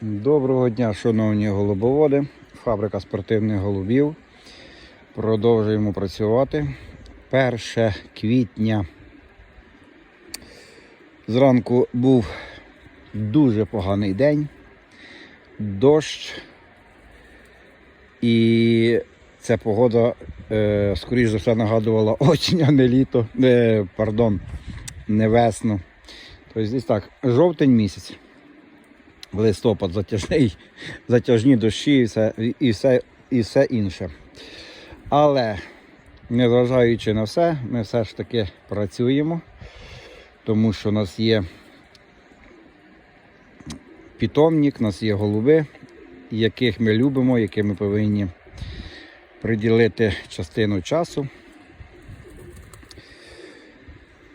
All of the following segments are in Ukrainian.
Доброго дня, шановні голубоводи. Фабрика спортивних голубів. Продовжуємо працювати. 1 квітня. Зранку був дуже поганий день, дощ. І ця погода, е, скоріш за все, нагадувала осінь, а не літо. Е, пардон, не весну. Тобто десь так, жовтень місяць листопад затяжний, затяжні дощі і все, і все, і все інше. Але, незважаючи на все, ми все ж таки працюємо, тому що у нас є питомник, у нас є голуби, яких ми любимо, яким ми повинні приділити частину часу.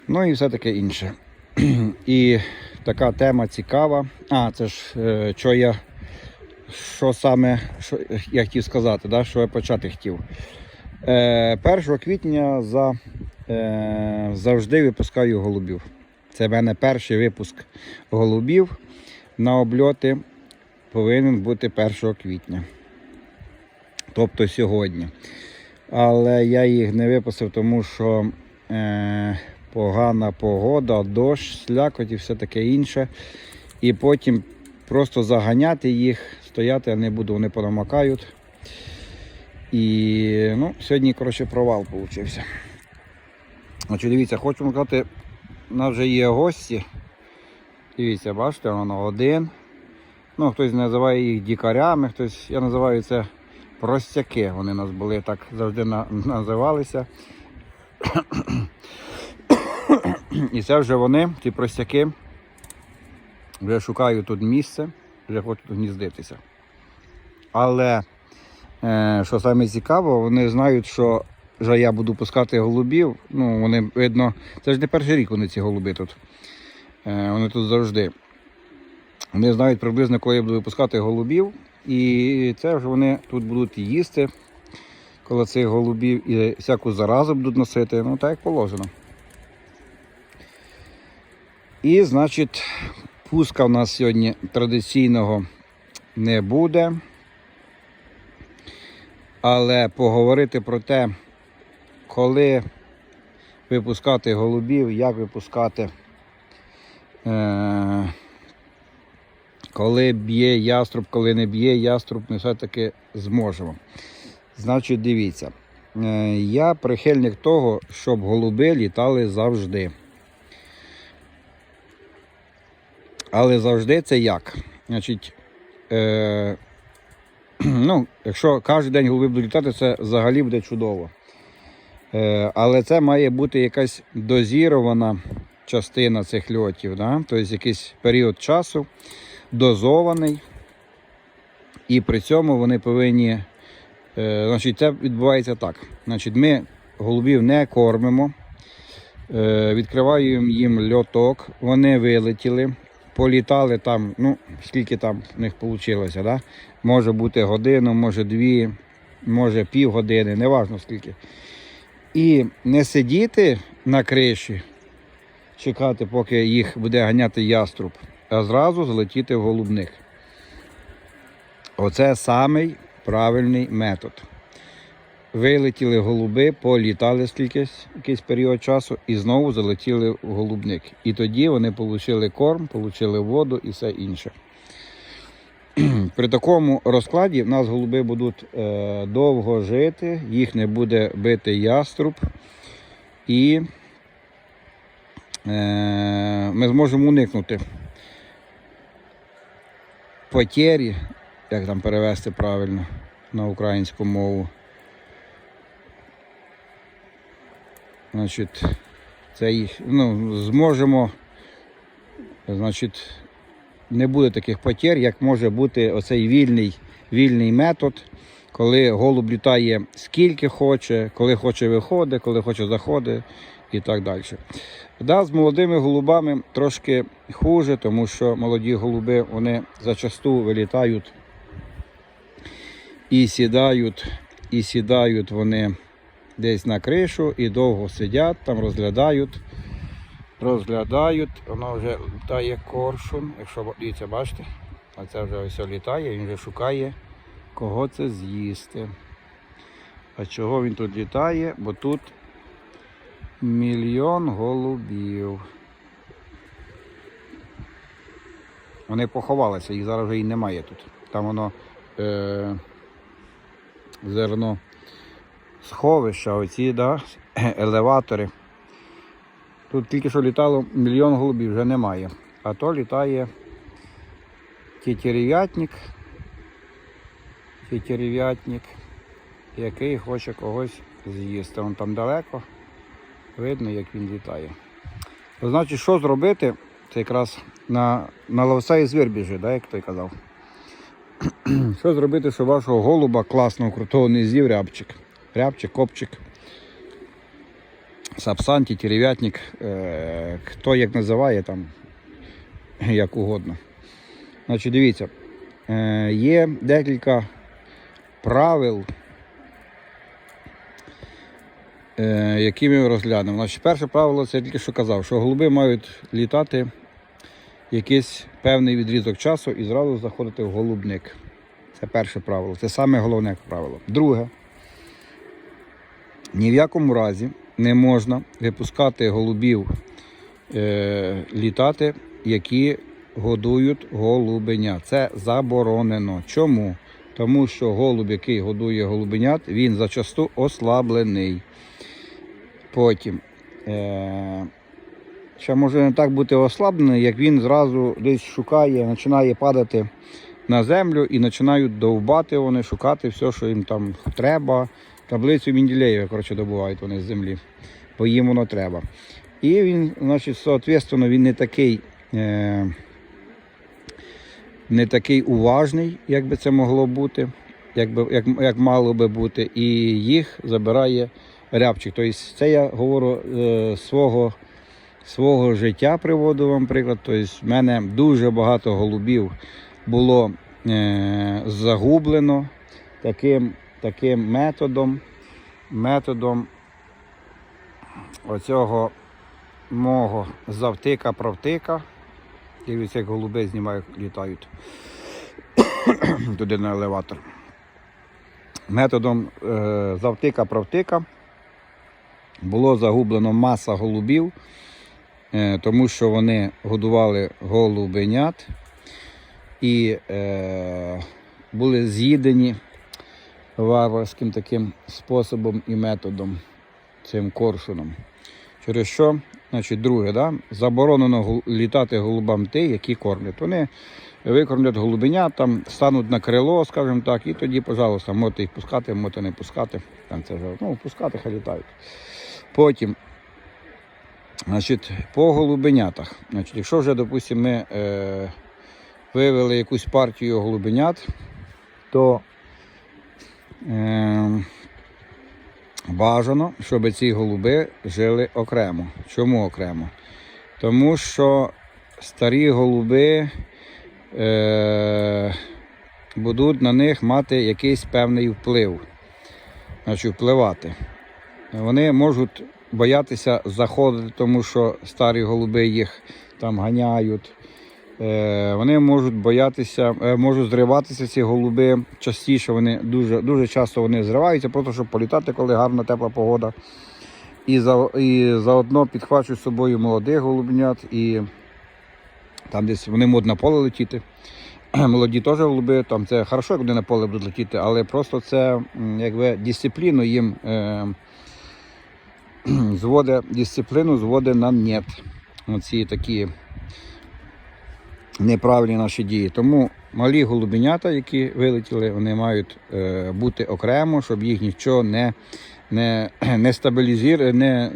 Ну і все таке інше. І така тема цікава. А, це ж е, що я що саме що я хотів сказати, да, що я почати хотів. Е, 1 квітня за, е, завжди випускаю голубів. Це в мене перший випуск голубів на обльоти повинен бути 1 квітня. Тобто сьогодні. Але я їх не випустив, тому що е, погана погода, дощ, слякоть і все таке інше. І потім просто заганяти їх, стояти я не буду, вони понамакають. І ну, сьогодні, коротше, провал вийшов. Значить, дивіться, хочу сказати, у нас вже є гості. Дивіться, бачите, воно один. Ну, хтось називає їх дікарями, хтось, я називаю це простяки. Вони у нас були так завжди на, називалися. І це вже вони, ці простяки, вже шукають тут місце, вже хочуть гніздитися. Але, е, що саме цікаво, вони знають, що вже я буду пускати голубів. Ну, вони, видно, це ж не перший рік вони ці голуби тут. Е, вони тут завжди. Вони знають приблизно, коли я буду випускати голубів. І це вже вони тут будуть їсти коло цих голубів і всяку заразу будуть носити, ну так як положено. І, значить, пуска в нас сьогодні традиційного не буде. Але поговорити про те, коли випускати голубів, як випускати, е- коли б'є яструб, коли не б'є яструб, ми все-таки зможемо. Значить, дивіться, е- я прихильник того, щоб голуби літали завжди. Але завжди це як? Значить, е, ну, якщо кожен день голуби будуть літати, це взагалі буде чудово. Е, але це має бути якась дозірована частина цих льотів, да? тобто якийсь період часу, дозований. І при цьому вони повинні. Е, значить, це відбувається так. Значить, Ми голубів не кормимо, е, відкриваємо їм льоток, вони вилетіли політали там, ну, скільки там в них вийшло, да? може бути годину, може дві, може півгодини, неважно скільки. І не сидіти на криші, чекати, поки їх буде ганяти яструб, а зразу залетіти в голубних. Оце самий правильний метод. Вилетіли голуби, політали скількись якийсь період часу і знову залетіли в голубник. І тоді вони отримали корм, отримали воду і все інше. При такому розкладі в нас голуби будуть е, довго жити, їх не буде бити яструб, і е, ми зможемо уникнути потері, як там перевести правильно на українську мову. Значить, це їх, ну, зможемо, значить, не буде таких потер, як може бути оцей вільний, вільний метод, коли голуб літає скільки хоче, коли хоче виходить, коли хоче заходить і так далі. Да, з молодими голубами трошки хуже, тому що молоді голуби вони зачасту вилітають і сідають, і сідають вони десь на кришу і довго сидять, там розглядають, розглядають, воно вже літає коршун, якщо дивіться, бачите, А це вже ось літає, він вже шукає, кого це з'їсти. А чого він тут літає? Бо тут мільйон голубів. Вони поховалися, їх зараз вже і немає тут. Там воно е, зерно сховища, оці да, елеватори. Тут тільки що літало мільйон голубів, вже немає. А то літає тітерев'ятник, тітерев'ятник, який хоче когось з'їсти. Вон там далеко. Видно, як він літає. Значить, що зробити? Це якраз на, на ловця і звір біжить, да, як той казав. що зробити, щоб вашого голуба класного, крутого не з'їв рябчик. Рябчик, копчик, сапсан, тітерев'ятник, е, хто як називає там, як угодно. Значить, дивіться, е, є декілька правил, е, які ми розглянемо. Значить, перше правило це я тільки що казав, що голуби мають літати якийсь певний відрізок часу і зразу заходити в голубник. Це перше правило. Це саме головне правило. Друге, ні в якому разі не можна випускати голубів е, літати, які годують голубенят. Це заборонено. Чому? Тому що голуб, який годує голубенят, він зачасту ослаблений. Потім. Е, ще може не так бути ослаблений, як він зразу десь шукає, починає падати на землю і починають довбати вони, шукати все, що їм там треба. Таблицю Мінділеєва, коротше, добувають вони з землі, бо їм воно треба. І він, значить, соответственно, він не такий, е, не такий уважний, як би це могло бути, як, би, як, як мало би бути, і їх забирає рябчик. Тобто це я говорю е, свого, свого життя, приводу вам приклад. Тобто в мене дуже багато голубів було е, загублено таким, таким методом, методом оцього мого завтика-правтика. Дивіться, як голуби знімають, літають туди на елеватор. Методом е, завтика-правтика було загублено маса голубів, е, тому що вони годували голубенят і е, були з'їдені варварським таким способом і методом, цим коршуном. Через що, значить, друге, да, заборонено літати голубам ті, які кормлять. Вони викормлять голубенят, там стануть на крило, скажімо так, і тоді, пожалуйста, можете їх пускати, можете не пускати. Там це вже, ну, пускати, хай літають. Потім, значить, по голубенятах. Значить, якщо вже, допустимо, ми е, вивели якусь партію голубенят, то бажано, щоб ці голуби жили окремо. Чому окремо? Тому що старі голуби е, будуть на них мати якийсь певний вплив, значить впливати. Вони можуть боятися заходити, тому що старі голуби їх там ганяють. Е, Вони можуть боятися, е, можуть зриватися ці голуби частіше. Вони дуже, дуже часто вони зриваються, просто щоб політати, коли гарна тепла погода. І, за, і заодно підхвачують з собою молодих голубенят, і там десь вони можуть на поле летіти. Молоді теж голуби, там це хорошо, як вони на поле будуть летіти, але просто це якби дисципліну їм е, зводить, дисципліну зводить на нет. Оці такі неправильні наші дії. Тому малі голубенята, які вилетіли, вони мають е, бути окремо, щоб їх нічого не, не, не стабілізує, не,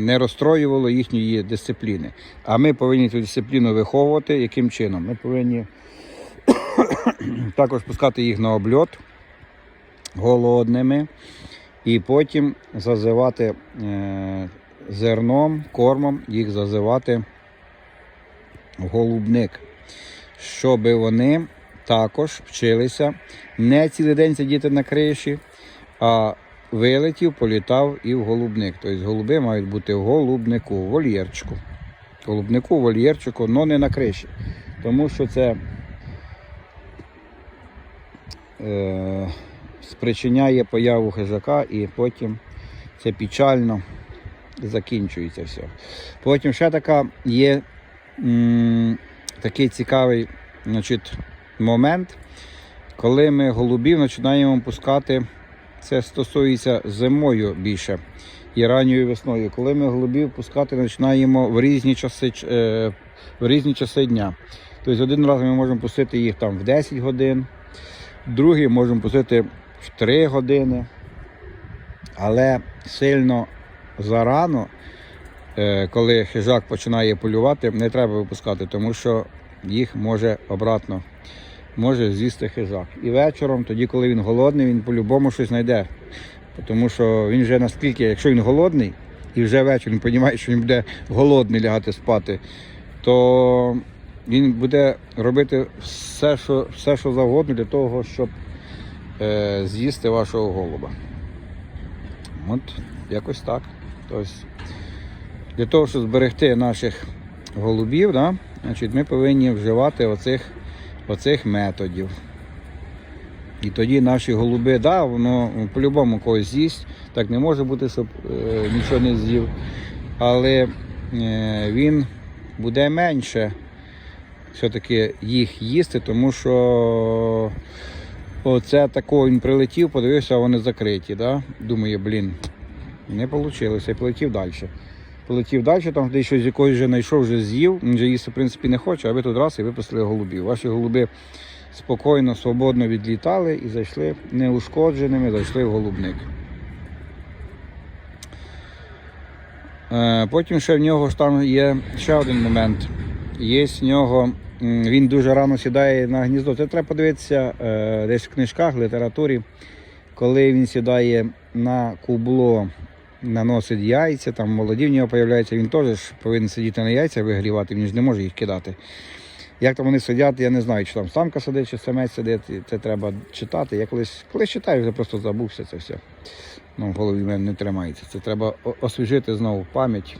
не, розстроювало їхньої дисципліни. А ми повинні цю дисципліну виховувати яким чином? Ми повинні також пускати їх на обльот голодними і потім зазивати е, зерном, кормом, їх зазивати голубник, щоб вони також вчилися не цілий день сидіти на криші, а вилетів, політав і в голубник. Тобто голуби мають бути в голубнику, в вольєрчику. Голубнику, вольєрчику, але не на криші. Тому що це е, спричиняє появу хижака і потім це печально закінчується все. Потім ще така є м, такий цікавий значить, момент, коли ми голубів починаємо пускати, це стосується зимою більше і ранньою весною, коли ми голубів пускати починаємо в різні часи, е, в різні часи дня. Тобто один раз ми можемо пустити їх там в 10 годин, другий можемо пустити в 3 години. Але сильно зарано, коли хижак починає полювати, не треба випускати, тому що їх може обратно може з'їсти хижак. І вечором, тоді, коли він голодний, він по-любому щось знайде. Тому що він вже наскільки, якщо він голодний, і вже вечір він розуміє, що він буде голодний лягати спати, то він буде робити все, що, все, що завгодно для того, щоб е, з'їсти вашого голуба. От якось так. Тобто, для того, щоб зберегти наших голубів, да, значить, ми повинні вживати оцих, оцих методів. І тоді наші голуби, да, воно по-любому когось з'їсть. Так не може бути, щоб е, нічого не з'їв. Але е, він буде менше все-таки їх їсти, тому що оце такого він прилетів, подивився, а вони закриті. Да? Думає, блін, не вийшло, і полетів далі. Полетів далі, там десь щось якогось вже знайшов, вже з'їв, він вже їсти в принципі не хоче, а ви тут раз і випустили голубів. Ваші голуби спокійно, свободно відлітали і зайшли неушкодженими, зайшли в голубник. Е, Потім ще в нього ж там є ще один момент. Є в нього, він дуже рано сідає на гніздо. Це треба подивитися е, десь в книжках, літературі, коли він сідає на кубло, наносить яйця, там молоді в нього з'являються, він теж повинен сидіти на яйця, вигрівати, він ж не може їх кидати. Як там вони сидять, я не знаю, чи там самка сидить, чи самець сидить, це треба читати. Я колись, колись читаю, вже просто забувся це все. Ну, в голові в мене не тримається. Це треба освіжити знову пам'ять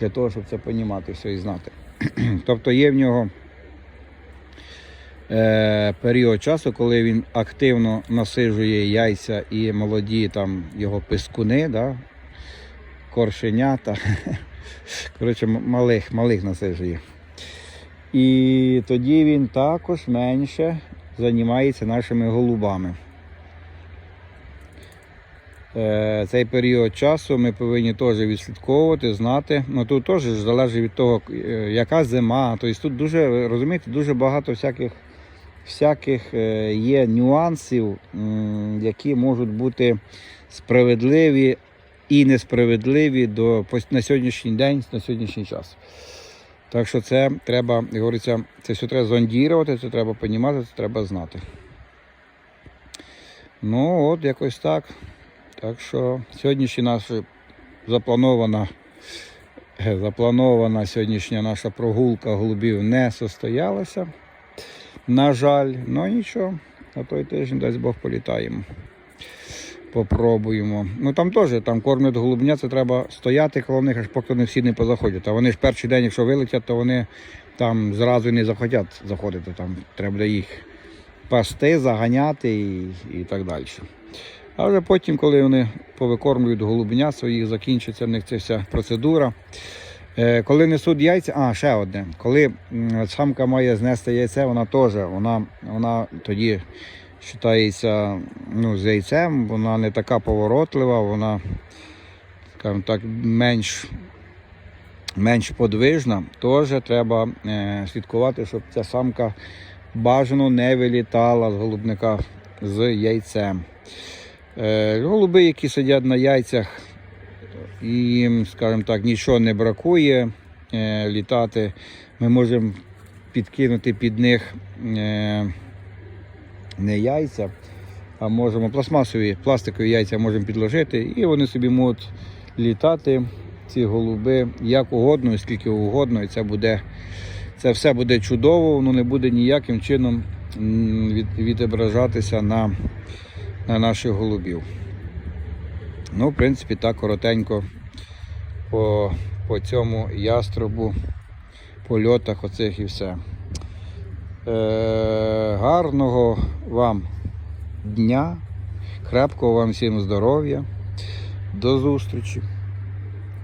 для того, щоб це понімати все і знати. тобто є в нього е, період часу, коли він активно насиджує яйця і молоді там його пискуни, да? Коршенята. Коротше, малих, малих насиджує. І тоді він також менше займається нашими голубами. Е, Цей період часу ми повинні теж відслідковувати, знати. Ну тут теж залежить від того, е, яка зима. Тобто тут дуже, розумієте, дуже багато всяких, всяких е, є нюансів, які можуть бути справедливі і несправедливі до, на сьогоднішній день, на сьогоднішній час. Так що це треба, як говориться, це все треба зондірувати, це треба розуміти, це треба знати. Ну, от якось так. Так що сьогоднішня наша запланована, е, запланована сьогоднішня наша прогулка голубів не состоялася. На жаль, ну нічого, на той тиждень, дасть Бог, політаємо. Попробуємо. Ну там теж там кормлять голубня, це треба стояти коло них, аж поки вони всі не позаходять. А вони ж перший день, якщо вилетять, то вони там зразу не захотять заходити. Там треба їх пасти, заганяти і, і так далі. А вже потім, коли вони повикормлюють голубня своїх, закінчиться в них ця вся процедура. Е, Коли несуть яйця, а ще одне. Коли самка має знести яйце, вона теж, вона, вона тоді вважається ну, з яйцем, вона не така поворотлива, вона, скажімо так, менш, менш подвижна. Теж треба е, слідкувати, щоб ця самка бажано не вилітала з голубника з яйцем. Е, голуби, які сидять на яйцях, їм, скажімо так, нічого не бракує е, літати. Ми можемо підкинути під них не яйця, а можемо пластмасові, пластикові яйця можемо підложити, і вони собі можуть літати, ці голуби, як угодно, скільки угодно, і це буде. Це все буде чудово, воно не буде ніяким чином відображатися на, на наших голубів. Ну, в принципі, так коротенько по, по цьому яструбу, польотах оцих і все. Е, гарного вам дня. Крепкого вам всім здоров'я. До зустрічі!